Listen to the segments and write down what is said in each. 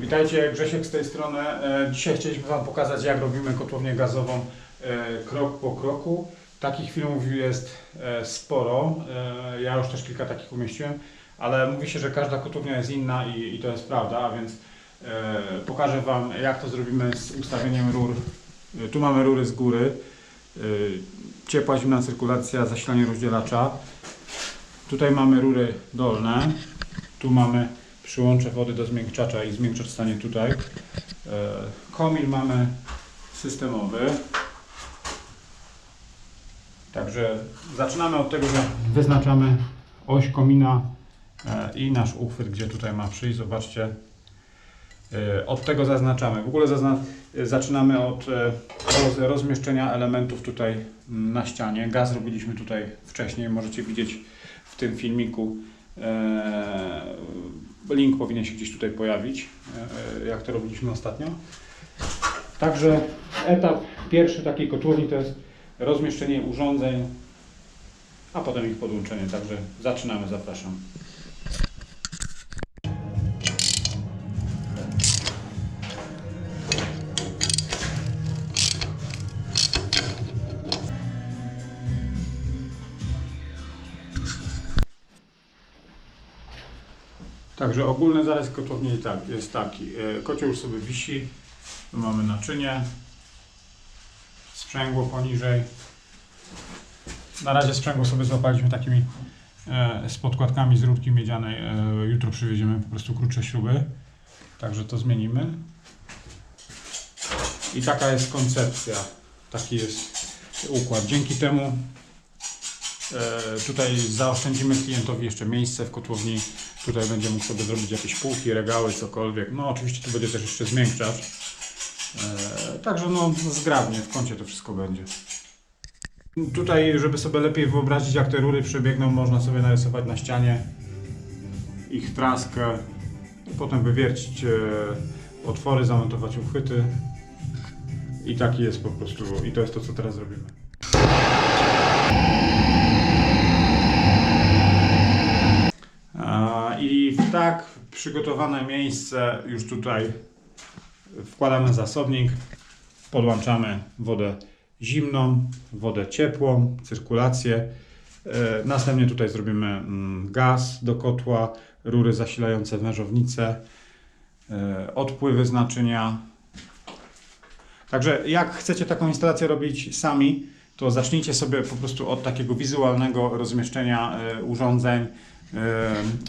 Witajcie, Grzesiek z tej strony. E, Dzisiaj chcieliśmy Wam pokazać, jak robimy kotłownię gazową e, krok po kroku. Takich filmów jest e, sporo. Ja już też kilka takich umieściłem, ale mówi się, że każda kotłownia jest inna i, i to jest prawda, a więc pokażę Wam, jak to zrobimy z ustawieniem rur. Tu mamy rury z góry. Ciepła, zimna cyrkulacja, zasilanie rozdzielacza. Tutaj mamy rury dolne. Tu mamy przyłącze wody do zmiękczacza i zmiękczacz stanie tutaj. E, Komin mamy systemowy. Także zaczynamy od tego, że wyznaczamy oś komina e, i nasz uchwyt, gdzie tutaj ma przyjść. Zobaczcie. E, Od tego zaznaczamy. W ogóle zazna zaczynamy od roz rozmieszczenia elementów tutaj na ścianie. Gaz robiliśmy tutaj wcześniej, możecie widzieć w tym filmiku. E, Link powinien się gdzieś tutaj pojawić, e, jak to robiliśmy ostatnio. Także etap pierwszy takiej kotłowni to jest rozmieszczenie urządzeń, a potem ich podłączenie. Także zaczynamy, zapraszam. Także ogólny zarys kotłowni tak, jest taki. E, Kocioł już sobie wisi. Tu mamy naczynie. Sprzęgło poniżej. Na razie sprzęgło sobie złapaliśmy takimi e, z podkładkami z rurki miedzianej. E, jutro przywieziemy po prostu krótsze śruby. Także to zmienimy. I taka jest koncepcja. Taki jest układ. Dzięki temu e, tutaj zaoszczędzimy klientowi jeszcze miejsce w kotłowni. Tutaj będzie mógł sobie zrobić jakieś półki, regały, cokolwiek. No oczywiście tu będzie też jeszcze zmiękczacz. E, także no zgrabnie, w kącie to wszystko będzie. Tutaj, żeby sobie lepiej wyobrazić jak te rury przebiegną, można sobie narysować na ścianie ich traskę. Potem wywiercić e, otwory, zamontować uchwyty. I taki jest po prostu, i to jest to co teraz robimy. I w tak przygotowane miejsce już tutaj wkładamy zasobnik, podłączamy wodę zimną, wodę ciepłą, cyrkulację. E, Następnie tutaj zrobimy mm, gaz do kotła, rury zasilające wężownice, e, odpływy z naczynia. Także jak chcecie taką instalację robić sami, to zacznijcie sobie po prostu od takiego wizualnego rozmieszczenia e, urządzeń.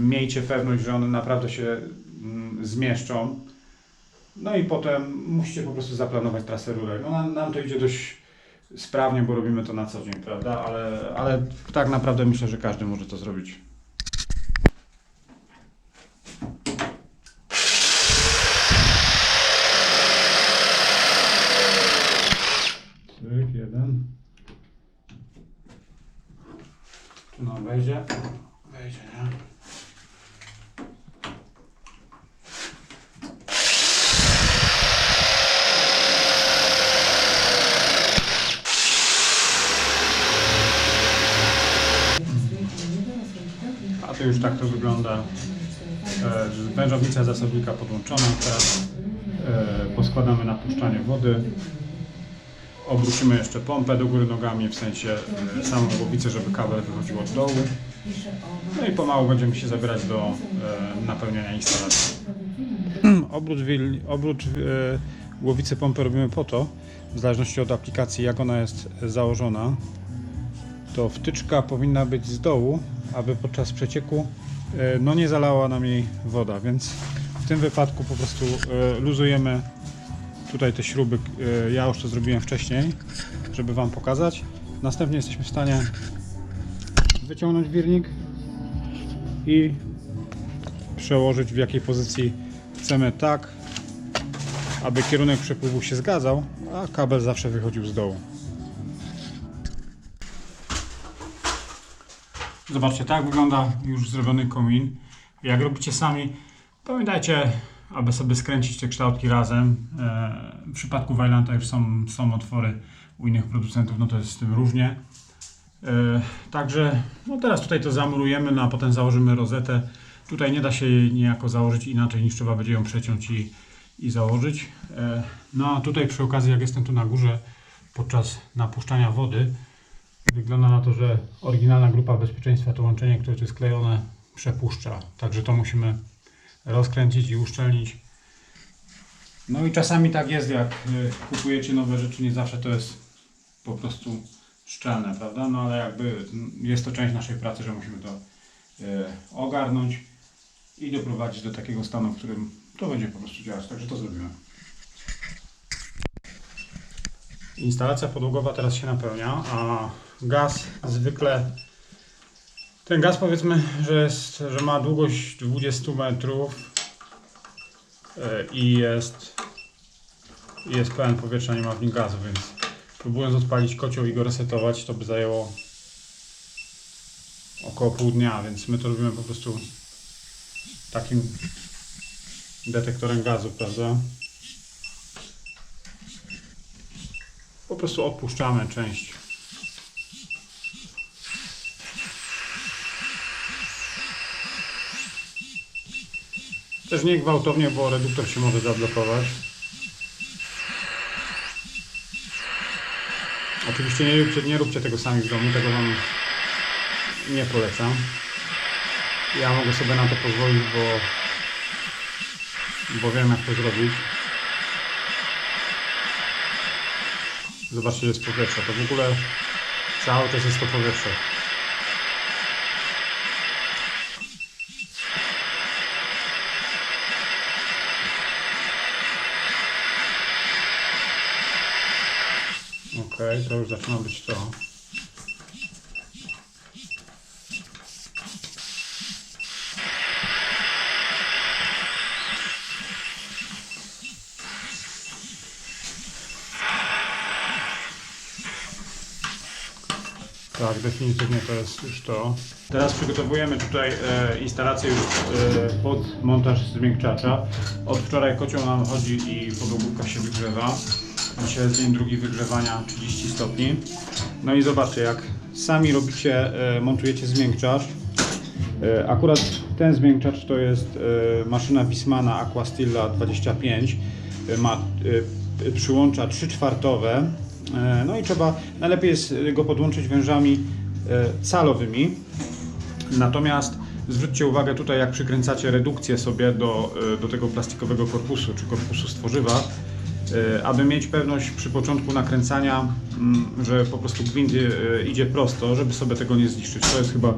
Miejcie pewność, że one naprawdę się mm, zmieszczą. No i potem musicie po prostu zaplanować trasę rurek. No, nam, nam to idzie dość sprawnie, bo robimy to na co dzień, prawda? Ale, ale tak naprawdę myślę, że każdy może to zrobić. Cyk, jeden. Tu nam wejdzie. Wejdzie, nie? A to już tak to wygląda. E, Wężownica zasobnika podłączona. Teraz e, poskładamy napuszczanie wody. Obrócimy jeszcze pompę do góry nogami, w sensie e, samą głowicę, żeby kabel wychodził od dołu. No i pomału będziemy się zabierać do napełniania instalacji. Obrót, wil- obrót głowicy pompy robimy po to, w zależności od aplikacji, jak ona jest założona, to wtyczka powinna być z dołu, aby podczas przecieku e, no nie zalała nam jej woda, więc w tym wypadku po prostu e, luzujemy tutaj te śruby. e, Ja już to zrobiłem wcześniej, żeby Wam pokazać. Następnie jesteśmy w stanie wyciągnąć wirnik i przełożyć w jakiej pozycji chcemy tak, aby kierunek przepływu się zgadzał, a kabel zawsze wychodził z dołu. Zobaczcie, tak wygląda już zrobiony komin. Jak robicie sami, pamiętajcie, aby sobie skręcić te kształtki razem. E, W przypadku Vailanta już są, są otwory u innych producentów, no to jest z tym różnie. E, Także no teraz tutaj to zamurujemy, no a potem założymy rozetę Tutaj nie da się jej niejako założyć inaczej niż trzeba będzie ją przeciąć i, i założyć. E, No a tutaj przy okazji, jak jestem tu na górze podczas napuszczania wody, wygląda na to, że oryginalna grupa bezpieczeństwa, to łączenie, które tu jest klejone, przepuszcza. Także to musimy rozkręcić i uszczelnić. No i czasami tak jest, jak y, kupujecie nowe rzeczy, nie zawsze to jest po prostu szczelne, prawda? No ale jakby mm, jest to część naszej pracy, że musimy to y, ogarnąć i doprowadzić do takiego stanu, w którym to będzie po prostu działać. Także to zrobimy. Instalacja podłogowa teraz się napełnia, a gaz zwykle ten gaz powiedzmy, że, jest, że ma długość 20 metrów e, i jest, jest pełen powietrza, nie ma w nim gazu, więc próbując odpalić kocioł i go resetować, to by zajęło około pół dnia, więc my to robimy po prostu takim detektorem gazu, prawda? Po prostu odpuszczamy część. Też nie gwałtownie, bo reduktor się może zablokować. Oczywiście nie róbcie, nie róbcie tego sami w domu, tego Wam nie polecam. Ja mogę sobie na to pozwolić, bo, bo wiem jak to zrobić. Zobaczcie, jest powietrze. To w ogóle cały czas jest to powietrze. Okej, to już zaczyna być to. Tak, definitywnie to jest już to. Teraz przygotowujemy tutaj e, instalację już e, pod montaż zmiękczacza. Od wczoraj kocioł nam chodzi i podłogówka się wygrzewa. Dzisiaj jest dzień drugi wygrzewania 30 stopni. No i zobaczcie, jak sami robicie, e, montujecie zmiękczacz. E, Akurat ten zmiękczacz to jest e, maszyna Wismana Aquastilla 25. E, Ma e, przyłącza 3 czwartowe. E, No i trzeba, najlepiej jest go podłączyć wężami e, calowymi. Natomiast zwróćcie uwagę tutaj, jak przykręcacie redukcję sobie do, e, do tego plastikowego korpusu, czy korpusu z tworzywa, e, aby mieć pewność przy początku nakręcania, mm, że po prostu gwint idzie prosto, żeby sobie tego nie zniszczyć. To jest chyba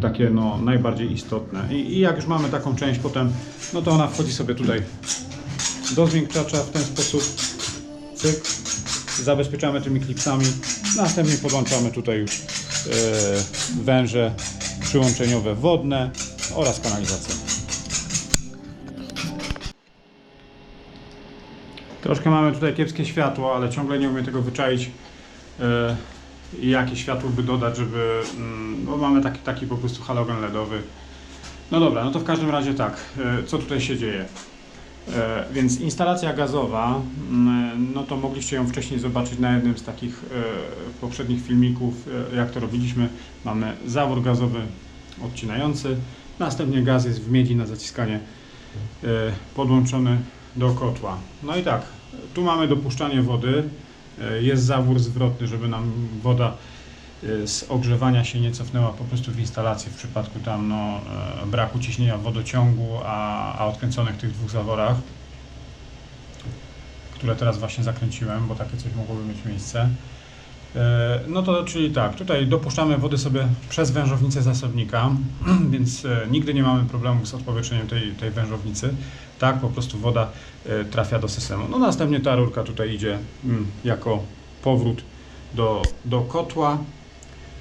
takie no, najbardziej istotne. I, I jak już mamy taką część potem, no to ona wchodzi sobie tutaj do zmiękczacza w ten sposób. Cyk. Zabezpieczamy tymi klipsami. Następnie podłączamy tutaj już e, węże przyłączeniowe wodne oraz kanalizację. Troszkę mamy tutaj kiepskie światło, ale ciągle nie umiem tego wyczaić. e, jakie światło by dodać, żeby. mm, No mamy taki, taki po prostu halogen LEDowy. No dobra, no to w każdym razie tak, e, co tutaj się dzieje? E, Więc instalacja gazowa, mm, no to mogliście ją wcześniej zobaczyć na jednym z takich e, poprzednich filmików, e, jak to robiliśmy. Mamy zawór gazowy odcinający, następnie gaz jest w miedzi na zaciskanie e, podłączony do kotła. No i tak, tu mamy dopuszczanie wody, e, jest zawór zwrotny, żeby nam woda e, z ogrzewania się nie cofnęła po prostu w instalacji w przypadku tam no, e, braku ciśnienia wodociągu, a, a odkręconych tych dwóch zaworach, które teraz właśnie zakręciłem, bo takie coś mogłoby mieć miejsce. E, No to czyli tak, tutaj dopuszczamy wody sobie przez wężownicę zasobnika, więc e, nigdy nie mamy problemu z odpowietrzeniem tej, tej wężownicy. Tak, po prostu woda trafia do systemu. No następnie ta rurka tutaj idzie mm, jako powrót do, do kotła.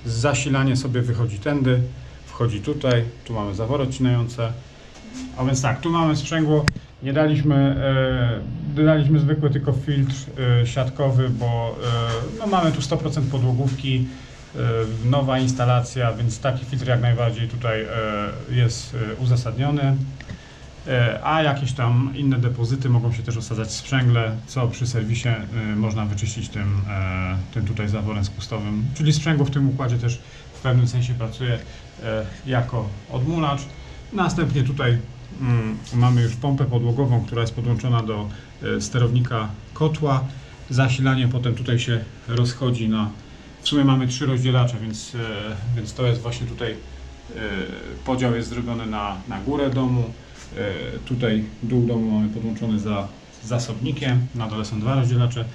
Zasilanie sobie wychodzi tędy, wchodzi tutaj, tu mamy zawory odcinające. A więc tak, tu mamy sprzęgło. Nie daliśmy, e, dodaliśmy zwykły tylko filtr e, siatkowy, bo e, no mamy tu 100% podłogówki, e, nowa instalacja, więc taki filtr jak najbardziej tutaj e, jest e, uzasadniony. E, A jakieś tam inne depozyty mogą się też osadzać sprzęgle, co przy serwisie e, można wyczyścić tym, e, tym tutaj zaworem spustowym. Czyli sprzęgło w tym układzie też w pewnym sensie pracuje jako odmulacz. Następnie tutaj mm, mamy już pompę podłogową, która jest podłączona do sterownika kotła. Zasilanie potem tutaj się rozchodzi na. W sumie mamy trzy rozdzielacze, więc, więc to jest właśnie tutaj. Podział jest zrobiony na, na górę domu. E, Tutaj dół domu mamy podłączony za zasobnikiem. Na dole są dwa rozdzielacze.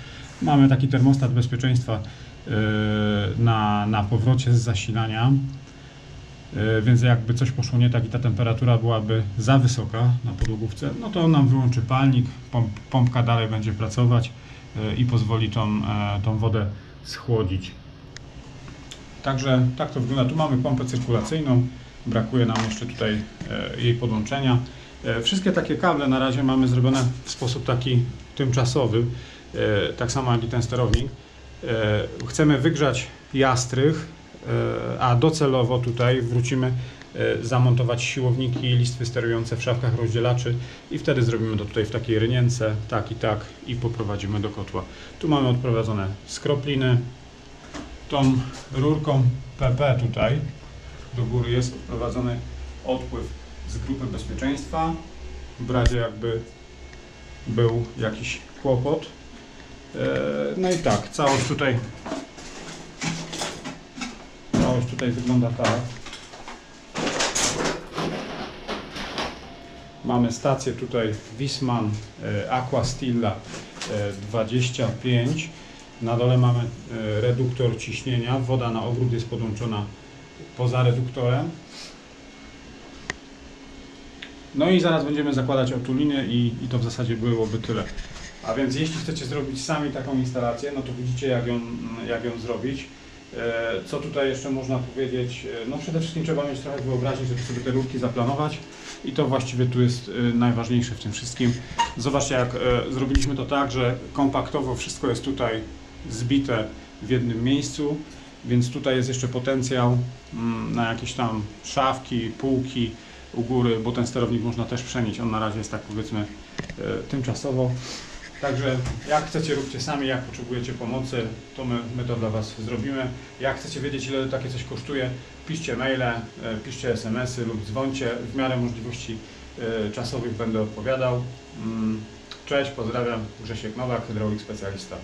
Mamy taki termostat bezpieczeństwa e, na, na powrocie z zasilania. E, Więc jakby coś poszło nie tak i ta temperatura byłaby za wysoka na podłogówce, no to on nam wyłączy palnik, pomp, pompka dalej będzie pracować i pozwoli tą, tą wodę schłodzić. Także tak to wygląda. Tu mamy pompę cyrkulacyjną, brakuje nam jeszcze tutaj jej podłączenia. E, Wszystkie takie kable na razie mamy zrobione w sposób taki tymczasowy, e, tak samo jak i ten sterownik. E, Chcemy wygrzać jastrych, a docelowo tutaj wrócimy zamontować siłowniki listwy sterujące w szafkach rozdzielaczy i wtedy zrobimy to tutaj w takiej rynience, tak i tak i poprowadzimy do kotła. Tu mamy odprowadzone skropliny, tą rurką PP tutaj do góry jest odprowadzony odpływ z grupy bezpieczeństwa w razie jakby był jakiś kłopot. E, No i tak, całość tutaj całość tutaj wygląda tak. Mamy stację tutaj Wisman e, Aqua Stilla e, 25. Na dole mamy e, reduktor ciśnienia. Woda na ogród jest podłączona poza reduktorem. No i zaraz będziemy zakładać otuliny i, i to w zasadzie byłoby tyle. A więc jeśli chcecie zrobić sami taką instalację, no to widzicie jak ją, jak ją zrobić. E, Co tutaj jeszcze można powiedzieć? E, No przede wszystkim trzeba mieć trochę wyobraźni, żeby sobie te rurki zaplanować i to właściwie tu jest e, najważniejsze w tym wszystkim. Zobaczcie jak zrobiliśmy to tak, że kompaktowo wszystko jest tutaj zbite w jednym miejscu, więc tutaj jest jeszcze potencjał mm, na jakieś tam szafki, półki u góry, bo ten sterownik można też przenieść. On na razie jest tak powiedzmy e, tymczasowo. Także jak chcecie, róbcie sami, jak potrzebujecie pomocy, to my, my to dla Was zrobimy. Jak chcecie wiedzieć, ile takie coś kosztuje, piszcie maile, e, piszcie smsy lub dzwońcie. W miarę możliwości e, czasowych będę odpowiadał. Mm, Cześć, pozdrawiam. Grzesiek Nowak, hydraulik specjalista.